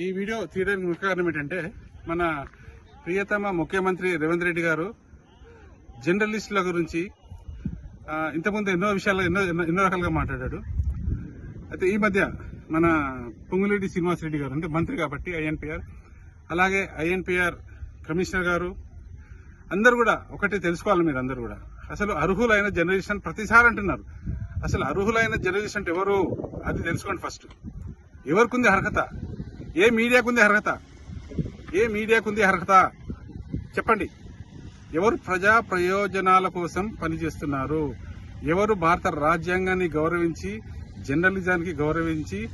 ఈ వీడియో తీయడానికి ముఖ్య కారణం ఏంటంటే మన ప్రియతమ ముఖ్యమంత్రి రేవంత్ రెడ్డి గారు జర్నలిస్టుల గురించి ఇంతకుముందు ఎన్నో విషయాలు ఎన్నో ఎన్నో ఎన్నో రకాలుగా మాట్లాడాడు. అయితే ఈ మధ్య మన పొంగులేటి శ్రీనివాసరెడ్డి గారు అంటే మంత్రి కాబట్టి ఐఎన్పిఆర్ అలాగే ఐఎన్పిఆర్ కమిషనర్ గారు అందరు కూడా ఒకటి తెలుసుకోవాలి మీరు అందరు కూడా. అసలు అర్హులైన జర్నలిస్ట్ అని ప్రతిసారి అంటున్నారు. అసలు అర్హులైన జర్నలిస్ట్ అంటే ఎవరు? అది తెలుసుకోండి ఫస్ట్. ఎవరికి ఉంది అర్హత? ఏ మీడియాకు ఉంది అర్హత? ఏ మీడియాకు ఉంది అర్హత? చెప్పండి. ఎవరు ప్రజా ప్రయోజనాల కోసం పనిచేస్తున్నారు? ఎవరు భారత రాజ్యాంగాన్ని గౌరవించి జర్నలిజానికి గౌరవించి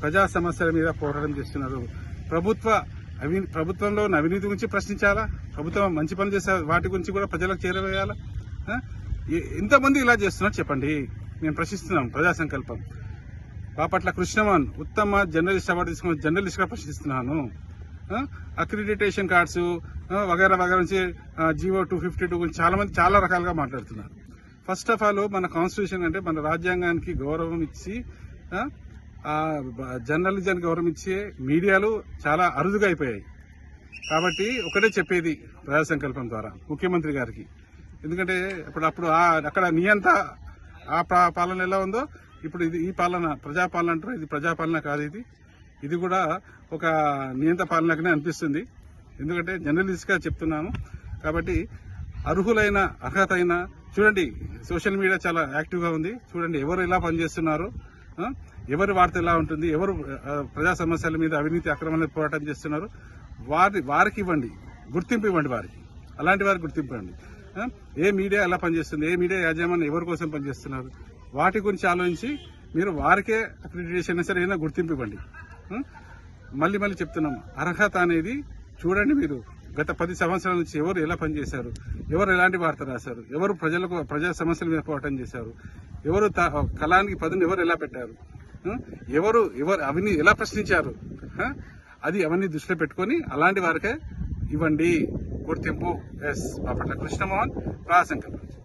ప్రజా సమస్యల మీద పోరాటం చేస్తున్నారు? ప్రభుత్వ అవి ప్రభుత్వంలో అవినీతి గురించి ప్రశ్నించాలా? ప్రభుత్వం మంచి పని చేసే వాటి గురించి కూడా ప్రజలకు చేరవేయాలా? ఎంతమంది ఇలా చేస్తున్నారు చెప్పండి. మేము ప్రశ్నిస్తున్నాం ప్రజా సంకల్పం. బాపట్ల కృష్ణమన్ ఉత్తమ జర్నలిస్ట్ అవార్డు తీసుకున్న జర్నలిస్ట్గా ప్రశ్నిస్తున్నాను అక్రిడిటేషన్ కార్డ్స్ వగేరా వగేరా నుంచి జీవో టూ ఫిఫ్టీ టూ గురించి చాలా మంది చాలా రకాలుగా మాట్లాడుతున్నారు. ఫస్ట్ ఆఫ్ ఆల్ మన కాన్స్టిట్యూషన్ అంటే మన రాజ్యాంగానికి గౌరవం ఇచ్చి జర్నలిజానికి గౌరవం ఇచ్చే మీడియాలు చాలా అరుదుగా అయిపోయాయి. కాబట్టి ఒకటే చెప్పేది ప్రజా సంకల్పం ద్వారా ముఖ్యమంత్రి గారికి. ఎందుకంటే ఇప్పుడు అప్పుడు అక్కడ నియంత ఆ పా- పాలన ఎలా ఉందో ఇప్పుడు ఇది ఈ పాలన ప్రజాపాలన అంటారు ఇది ప్రజాపాలన కాదు ఇది. ఇది కూడా ఒక నియంత పాలనకనే అనిపిస్తుంది. ఎందుకంటే జర్నలిస్ట్గా చెప్తున్నాను. కాబట్టి అర్హులైన అర్హత అయిన చూడండి సోషల్ మీడియా చాలా యాక్టివ్గా ఉంది. చూడండి ఎవరు ఎలా పనిచేస్తున్నారు ఎవరి వార్త ఎలా ఉంటుంది ఎవరు ప్రజా సమస్యల మీద అవినీతి అక్రమాల పోరాటం చేస్తున్నారు. వారి వారికి ఇవ్వండి గుర్తింపు ఇవ్వండి వారికి. అలాంటి వారికి గుర్తింపు ఇవ్వండి. ఏ మీడియా ఎలా పనిచేస్తుంది ఏ మీడియా యాజమాన్యం ఎవరి కోసం పనిచేస్తున్నారు వాటి గురించి ఆలోచించి మీరు వారికే అక్రిడిటేషన్ సరే ఏదైనా గుర్తింపు ఇవ్వండి. మళ్ళీ మళ్ళీ చెప్తున్నాం. అర్హత అనేది చూడండి మీరు. గత పది సంవత్సరాల నుంచి ఎవరు ఎలా పనిచేశారు? ఎవరు ఎలాంటి వార్త రాశారు? ఎవరు ప్రజలకు ప్రజా సమస్యల మీద పోరాటం చేశారు? ఎవరు త- కళానికి పదును ఎవరు ఎలా పెట్టారు? ఎవరు ఎవరు అవన్నీ ఎలా ప్రశ్నించారు? అది అవన్నీ దృష్టిలో పెట్టుకొని అలాంటి వారికే ఇవ్వండి. గుర్తింపు. ఎస్. బాపట్ల కృష్ణమోహన్ ప్రాసంకల్పం